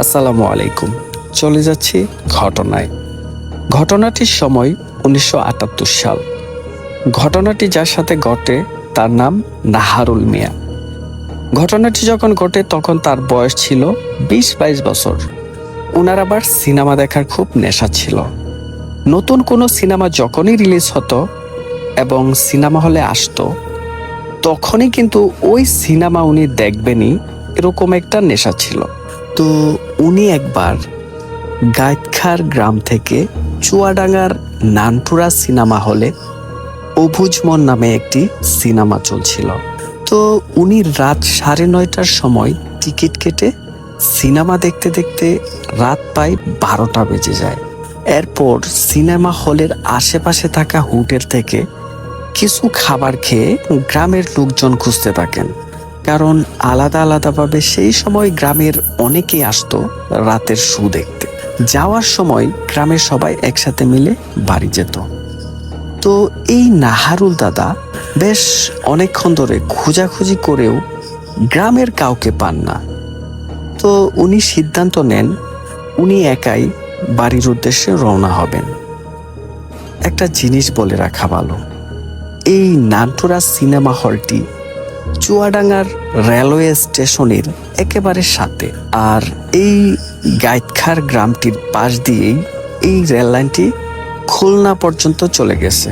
আসসালামু আলাইকুম। চলে যাচ্ছি ঘটনায়। ঘটনাটির সময় উনিশশো আটাত্তর সাল। ঘটনাটি যার সাথে ঘটে তার নাম নাহারুল মিয়া। ঘটনাটি যখন ঘটে তখন তার বয়স ছিল বিশ বাইশ বছর। ওনার আবার সিনেমা দেখার খুব নেশা ছিল। নতুন কোনো সিনেমা যখনই রিলিজ হতো এবং সিনেমা হলে আসতো, তখনই কিন্তু ওই সিনেমা উনি দেখবেনই এরকম একটা নেশা ছিল। তো উনি একবার গাইতখার গ্রাম থেকে চুয়াডাঙ্গার নানপুরা সিনেমা হলে অভুজমন নামে একটি সিনেমা চলছিল। তো উনি রাত সাড়ে নয়টার সময় টিকিট কেটে সিনেমা দেখতে দেখতে রাত প্রায় বারোটা বেজে যায়। এরপর সিনেমা হলের আশেপাশে থাকা হোটেল থেকে কিছু খাবার খেয়ে গ্রামের লোকজন খুঁজতে থাকেন। কারণ আলাদা আলাদাভাবে সেই সময় গ্রামের অনেকেই আসতো রাতের শু দেখতে। যাওয়ার সময় গ্রামের সবাই একসাথে মিলে বাড়ি যেত। তো এই নাহারুল দাদা বেশ অনেকক্ষণ ধরে খোঁজাখুঁজি করেও গ্রামের কাউকে পান না। তো উনি সিদ্ধান্ত নেন, উনি একাই বাড়ির উদ্দেশ্যে রওনা হবেন। একটা জিনিস বলে রাখা ভালো, এই নানটুরা সিনেমা হলটি চুয়াডাঙ্গার রেলওয়ে স্টেশনের একেবারে সাথে। আর এই গাইতখার গ্রামটির পাশ দিয়েই এই রেল লাইনটি খুলনা পর্যন্ত চলে গেছে।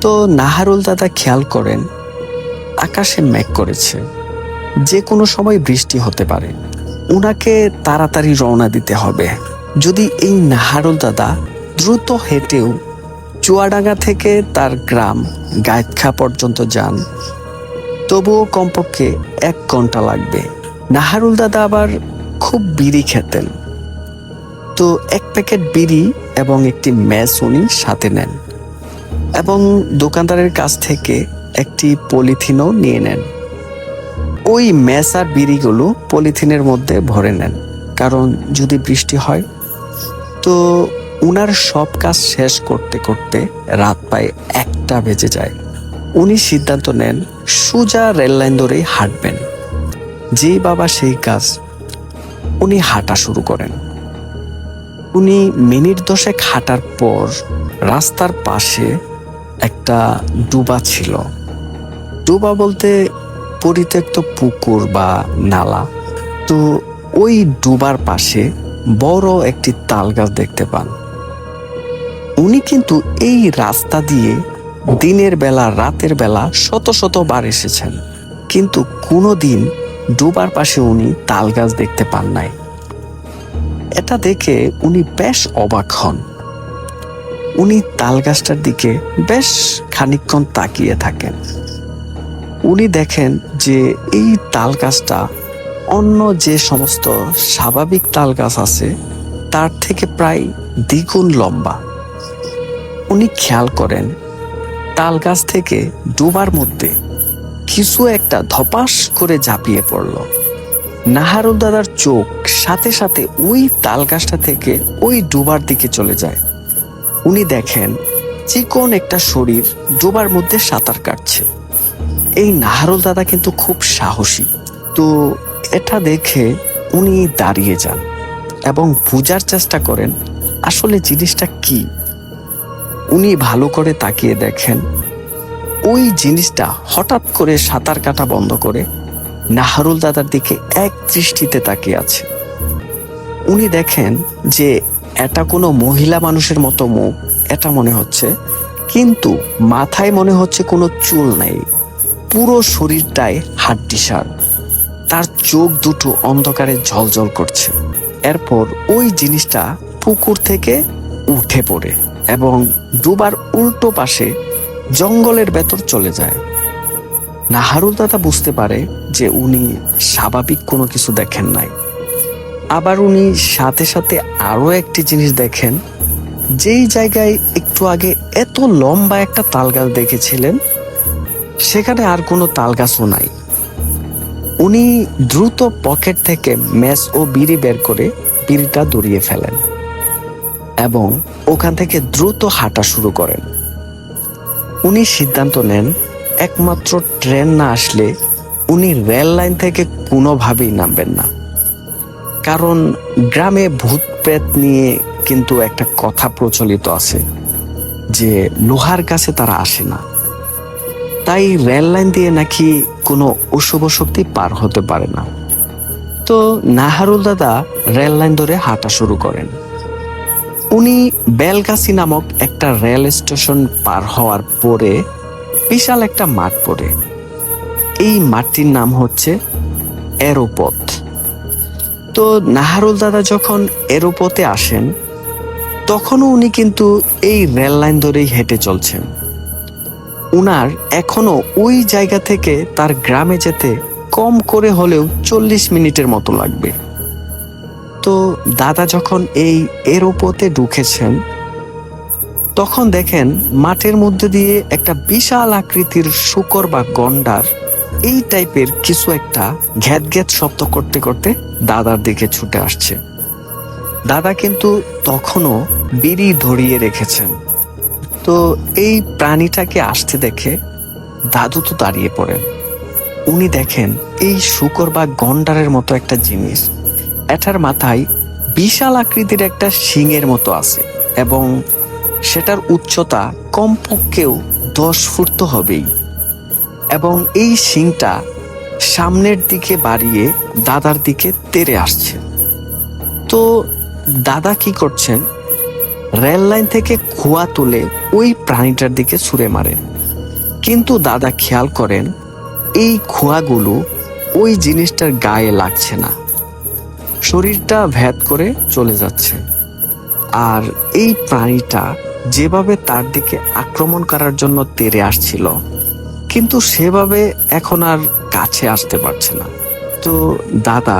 তো নাহারুল দাদা খেয়াল করেন, আকাশে মেঘ করেছে। যে কোনো সময় বৃষ্টি হতে পারে। উনাকে তাড়াতাড়ি রওনা দিতে হবে। যদি এই নাহারুল দাদা দ্রুত হেঁটেও চুয়াডাঙ্গা থেকে তার গ্রাম গায়েতখা পর্যন্ত যান তবুও কমপক্ষে এক ঘণ্টা লাগবে। নাহারুল দাদা আবার খুব বিড়ি খেতেন। তো এক প্যাকেট বিড়ি এবং একটি ম্যাচ উনি সাথে নেন এবং দোকানদারের কাছ থেকে একটি পলিথিনও নিয়ে নেন। ওই ম্যাচ আর বিড়িগুলো পলিথিনের মধ্যে ভরে নেন, কারণ যদি বৃষ্টি হয়, তো উনার সব কাজ শেষ করতে করতে রাত প্রায় একটা বেজে যায়। উনি সিদ্ধান্ত নেন, সোজা রেল লাইন ধরেই হাঁটবেন। যেই বাবা সেই কাজ উনি হাঁটা শুরু করেন। উনি মিনিট দশেক হাঁটার পর রাস্তার পাশে একটা ডুবা ছিল। ডুবা বলতে পরিত্যক্ত পুকুর বা নালা। তো ওই ডুবার পাশে বড় একটি তাল গাছ দেখতে পান। উনি কিন্তু এই রাস্তা দিয়ে দিনের বেলা, রাতের বেলা শত শত বার এসেছেন। কিন্তু কোনো দিন ডুবার পাশে উনি তাল গাছ দেখতে পান নাই। এটা দেখে উনি বেশ অবাক হন। উনি তাল গাছটার দিকে বেশ খানিকক্ষণ তাকিয়ে থাকেন। উনি দেখেন যে এই তাল গাছটা অন্য যে সমস্ত স্বাভাবিক তাল গাছ আছে, তার থেকে প্রায় দ্বিগুণ লম্বা। উনি খেয়াল করেন তাল গাছ থেকে ডুবার মধ্যে কিছু একটা ধপাস করে ঝাঁপিয়ে পড়ল। নাহারুল দাদার চোখ সাথে সাথে ওই তাল গাছটা থেকে ওই ডুবার দিকে চলে যায়। উনি দেখেন চিকন একটা শরীর ডোবার মধ্যে সাঁতার কাটছে। এই নাহারুল দাদা কিন্তু খুব সাহসী। তো এটা দেখে উনি দাঁড়িয়ে যান এবং বোঝার চেষ্টা করেন, আসলে জিনিসটা কি? উনি ভালো করে তাকিয়ে দেখেন। ওই জিনিসটা হঠাৎ করে সাঁতার কাটা বন্ধ করে নাহারুল দাদার দিকে এক দৃষ্টিতে তাকিয়ে আছে। উনি দেখেন যে এটা কোনো মহিলা মানুষের মতো মুখ, এটা মনে হচ্ছে, কিন্তু মাথায় মনে হচ্ছে কোনো চুল নেই। পুরো শরীরটাই হাড্ডি সার তার চোখ দুটো অন্ধকারে ঝলঝল করছে। এরপর ওই জিনিসটা পুকুর থেকে উঠে পড়ে। এবং ডুবার উল্টো পাশে জঙ্গলের ভেতর চলে যায়। নাহারুল দাদা বুঝতে পারে যে উনি স্বাভাবিক কোনো কিছু দেখেন নাই। আবার উনি সাথে সাথে আরও একটি জিনিস দেখেন, যেই জায়গায় একটু আগে এত লম্বা একটা তাল গাছ দেখেছিলেন, সেখানে আর কোনো তাল গাছও নাই। উনি দ্রুত পকেট থেকে ম্যাচ ও বিড়ি বের করে বিড়িটা দড়িয়ে ফেলেন। এবং ওখান থেকে দ্রুত হাঁটা শুরু করেন। উনি সিদ্ধান্ত নেন, একমাত্র ট্রেন না আসলে উনি রেল লাইন থেকে কোনোভাবেই নামবেন না। কারণ গ্রামে ভূত প্রেত নিয়ে কিন্তু একটা কথা প্রচলিত আছে যে লোহার কাছে তারা আসে না। তাই রেল লাইন দিয়ে নাকি কোনো অশুভ শক্তি পার হতে পারে না। তো নাহারুল দাদা রেল লাইন ধরে হাঁটা শুরু করেন। উনি বেলগাছি নামক একটা রেল স্টেশন পার হওয়ার পরে বিশাল একটা মাঠ পড়ে। এই মাঠটির নাম হচ্ছে এরোপথ। তো নাহারুল দাদা যখন এরোপথে আসেন, তখনও উনি কিন্তু এই রেল লাইন ধরেই হেঁটে চলছেন। উনার এখনও ওই জায়গা থেকে তার গ্রামে যেতে কম করে হলেও চল্লিশ মিনিটের মতো লাগবে। দাদা যখন এই এরোপথে ঢুকেছেন, তখন দেখেন মাঠের মধ্যে দিয়ে একটা বিশাল আকৃতির শুকর বা গন্ডার, এই টাইপের কিছু একটা ঘ্যাত ঘ্যাত শব্দ করতে করতে দাদার দিকে ছুটে আসছে। দাদা কিন্তু তখনও বিড়ি ধরিয়ে রেখেছেন। তো এই প্রাণীটাকে আসতে দেখে দাদু তো দাঁড়িয়ে পড়েন। উনি দেখেন এই শুকর বা গন্ডারের মতো একটা জিনিস, এটার মাথায় বিশাল আকৃতির একটা শিংয়ের মতো আছে এবং সেটার উচ্চতা কমপক্ষেও দশ ফুট তো হবেই। এবং এই শিংটা সামনের দিকে বাড়িয়ে দাদার দিকে তেরে আসছে। তো দাদা কি করছেন? রেল লাইন থেকে খোয়া তুলে ওই প্রাণীটার দিকে ছুঁড়ে মারেন। কিন্তু দাদা খেয়াল করেন, এই খোয়াগুলো ওই জিনিসটার গায়ে লাগছে না। শরীরটা ভ্যাদ করে চলে যাচ্ছে। আর এই প্রাণীটা যেভাবে তার দিকে আক্রমণ করার জন্য তেরে আসছিল, কিন্তু সেভাবে এখন আর কাছে আসতে পারছে না। তো দাদা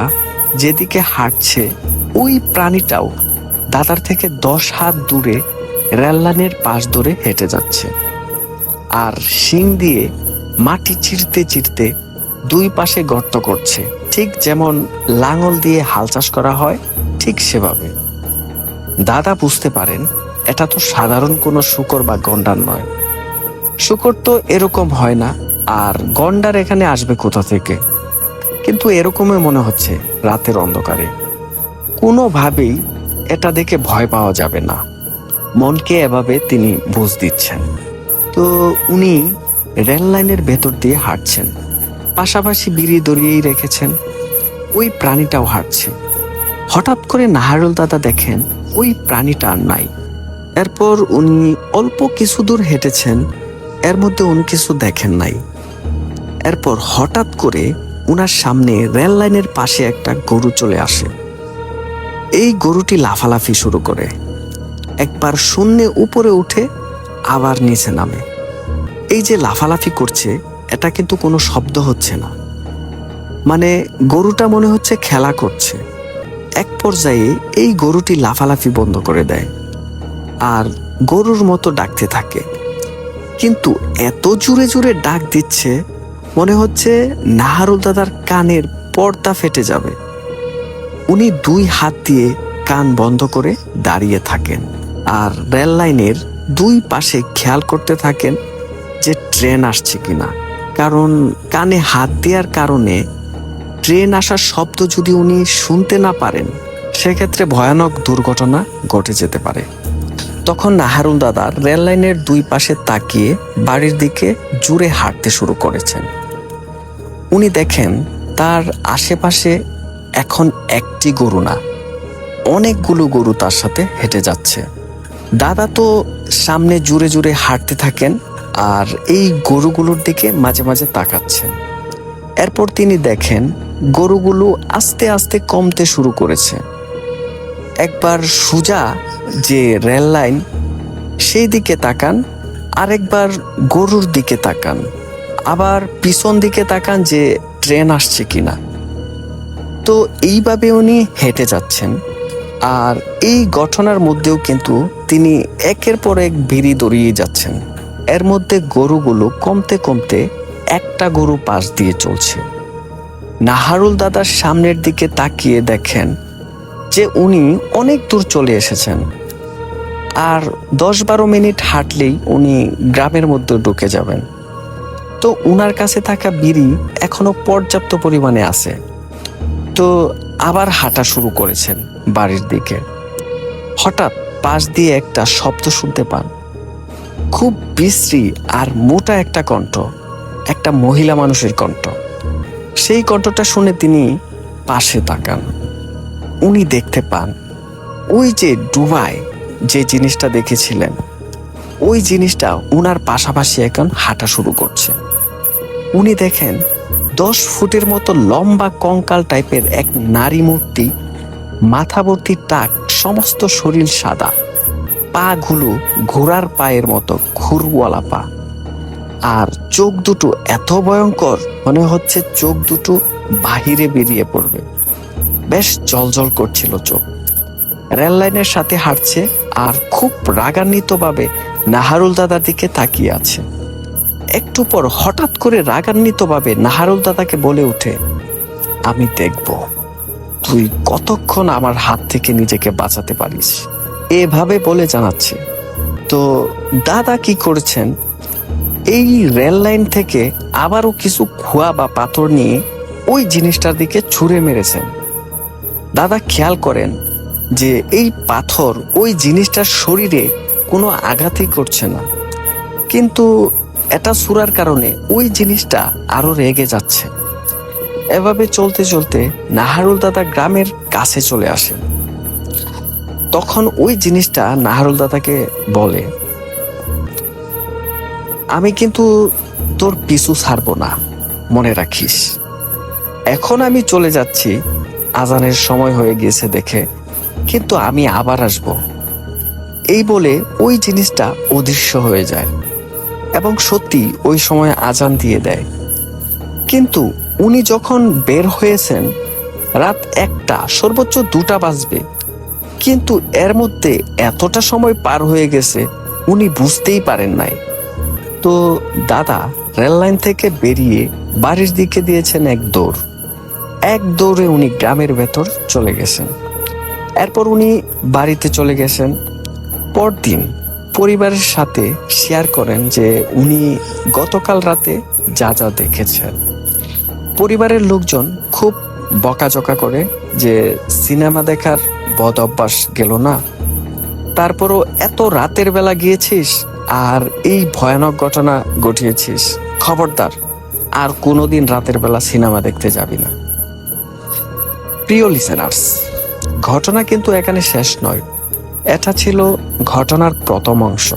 যেদিকে হাঁটছে, ওই প্রাণীটাও দাদার থেকে দশ হাত দূরে রেললাইনের পাশ ধরে হেঁটে যাচ্ছে। আর শিং দিয়ে মাটি চিরতে চিরতে দুই পাশে গর্ত করছে। ঠিক যেমন লাঙল দিয়ে হাল চাষ করা হয়, ঠিক সেভাবে। দাদা বুঝতে পারেন, এটা তো সাধারণ কোনো শুকর বা গন্ডার নয়। শুকর তো এরকম হয় না, আর গন্ডার এখানে আসবে কোথা থেকে? কিন্তু এরকমই মনে হচ্ছে রাতের অন্ধকারে। কোনোভাবেই এটা দেখে ভয় পাওয়া যাবে না। মনকে এভাবে তিনি বুঝ দিচ্ছেন। তো উনি রেল লাইনের ভেতর দিয়ে হাঁটছেন। পাশাপাশি বিড়ি দড়িয়েই রেখেছেন। ওই প্রাণীটাও হাঁটছে। হঠাৎ করে নাহারুল দাদা দেখেন ওই প্রাণীটা আর নাই। এরপর উনি অল্প কিছু দূর হেঁটেছেন, এর মধ্যে উনি কিছু দেখেন নাই। এরপর হঠাৎ করে উনার সামনে রেল লাইনের পাশে একটা গরু চলে আসে। এই গরুটি লাফালাফি শুরু করে। একবার শূন্যে উপরে উঠে আবার নিচে নামে। এই যে লাফালাফি করছে এটা কিন্তু কোনো শব্দ হচ্ছে না। মানে গরুটা মনে হচ্ছে খেলা করছে। এক পর্যায়ে এই গরুটি লাফালাফি বন্ধ করে দেয় আর গরুর মতো ডাকতে থাকে। কিন্তু এত জুড়ে জুড়ে ডাক দিচ্ছে, মনে হচ্ছে নাহারুল দাদার কানের পর্দা ফেটে যাবে। উনি দুই হাত দিয়ে কান বন্ধ করে দাঁড়িয়ে থাকেন আর রেল লাইনের দুই পাশে খেয়াল করতে থাকেন যে ট্রেন আসছে কিনা। কারণ কানে হাত দেওয়ার কারণে ট্রেন আসার শব্দ যদি উনি শুনতে না পারেন, সেক্ষেত্রে ভয়ানক দুর্ঘটনা ঘটে যেতে পারে। তখন নাহারুল দাদা রেল লাইনের দুই পাশে তাকিয়ে বাড়ির দিকে জুড়ে হাঁটতে শুরু করেছেন। উনি দেখেন তার আশেপাশে এখন একটি গরু না, অনেকগুলো গরু তার সাথে হেঁটে যাচ্ছে। দাদা তো সামনে জুড়ে জুড়ে হাঁটতে থাকেন আর এই গরুগুলোর দিকে মাঝে মাঝে তাকাচ্ছেন। এরপর তিনি দেখেন গরুগুলো আস্তে আস্তে কমতে শুরু করেছে। একবার সুজা যে রেল লাইন, সেই দিকে তাকান, আরেকবার গরুর দিকে তাকান। আবার পিছন দিকে তাকান যে ট্রেন আসছে কিনা। তো এইভাবে উনি হেঁটে যাচ্ছেন। আর এই ঘটনার মধ্যেও কিন্তু তিনি একের পর এক ভিড়ি দড়িয়ে যাচ্ছেন। এর মধ্যে গরুগুলো কমতে কমতে একটা গরু পাশ দিয়ে চলছে। নাহারুল দাদার সামনের দিকে তাকিয়ে দেখেন যে উনি অনেক দূর চলে এসেছেন। আর দশ বারো মিনিট হাঁটলেই উনি গ্রামের মধ্যে ঢুকে যাবেন। তো উনার কাছে থাকা বিড়ি এখনও পর্যাপ্ত পরিমাণে আছে। তো আবার হাঁটা শুরু করেছেন বাড়ির দিকে। হঠাৎ পাশ দিয়ে একটা শব্দ শুনতে পান। খুব বিশ্রী আর মোটা একটা কণ্ঠ, একটা মহিলা মানুষের কণ্ঠ। সেই কণ্ঠটা শুনে তিনি পাশে তাকান। উনি দেখতে পান, ওই যে ডুবায় যে জিনিসটা দেখেছিলেন, ওই জিনিসটা উনার পাশাপাশি এখন হাঁটা শুরু করছে। উনি দেখেন, দশ ফুটের মতো লম্বা কঙ্কাল টাইপের এক নারী মূর্তি মাথা ভর্তি টাক, সমস্ত শরীর সাদা। পা গুলো ঘোড়ার পায়ের মতো ঘুরওয়ালা পা। আর চোখ দুটো এত ভয়ঙ্কর, মনে হচ্ছে চোখ দুটো বাহিরে বেরিয়ে পড়বে। বেশ জলজল করছিল চোখ। রেল লাইনের সাথে হাঁটছে আর খুব রাগান্বিত ভাবে নাহারুল দাদার দিকে তাকিয়ে আছে। একটু পর হঠাৎ করে রাগান্বিত ভাবে নাহারুল দাদাকে বলে ওঠে, আমি দেখব। তুই কতক্ষণ আমার হাত থেকে নিজেকে বাঁচাতে পারিস? এভাবে বলে জানাচ্ছে। তো দাদা কি করছেন? এই রেল লাইন থেকে আবারও কিছু খোয়া বা পাথর নিয়ে ওই জিনিসটার দিকে ছুঁড়ে মেরেছেন। দাদা খেয়াল করেন যে এই পাথর ওই জিনিসটার শরীরে কোনো আঘাতই করছে না। কিন্তু এটা সুরার কারণে ওই জিনিসটা আরও রেগে যাচ্ছে। এভাবে চলতে চলতে নাহারুল দাদা গ্রামের কাছে চলে আসেন। তখন ওই জিনিসটা নাহারুল দাদাকে বলে, আমি কিন্তু তোর পিছু ছাড়বো না, মনে রাখিস। এখন আমি চলে যাচ্ছি, আজানের সময় হয়ে গিয়েছে দেখে, কিন্তু আমি আবার আসব। এই বলে ওই জিনিসটা অদৃশ্য হয়ে যায় এবং সত্যি ওই সময় আজান দিয়ে দেয়। কিন্তু উনি যখন বের হয়েছেন, রাত একটা, সর্বোচ্চ দুটা বাজবে। কিন্তু এর মধ্যে এতটা সময় পার হয়ে গেছে, উনি বুঝতেই পারেন নাই। তো দাদা রেললাইন থেকে বেরিয়ে বাড়ির দিকে দিয়েছেন এক দৌড়। এক দৌড়ে উনি গ্রামের ভেতর চলে গেছেন। এরপর উনি বাড়িতে চলে গেছেন। পরদিন পরিবারের সাথে শেয়ার করেন যে উনি গতকাল রাতে যা যা দেখেছেন। পরিবারের লোকজন খুব বকাঝকা করে যে সিনেমা দেখার বদ অভ্যাস গেল না? তারপরও এত রাতের বেলা গিয়েছিস আর এই ভয়ানক ঘটনা ঘটিয়েছিস। খবরদার, আর কোনোদিন রাতের বেলা সিনেমা দেখতে যাবি না। প্রিয় লিসেনার্স ঘটনা কিন্তু এখানে শেষ নয়। এটা ছিল ঘটনার প্রথম অংশ।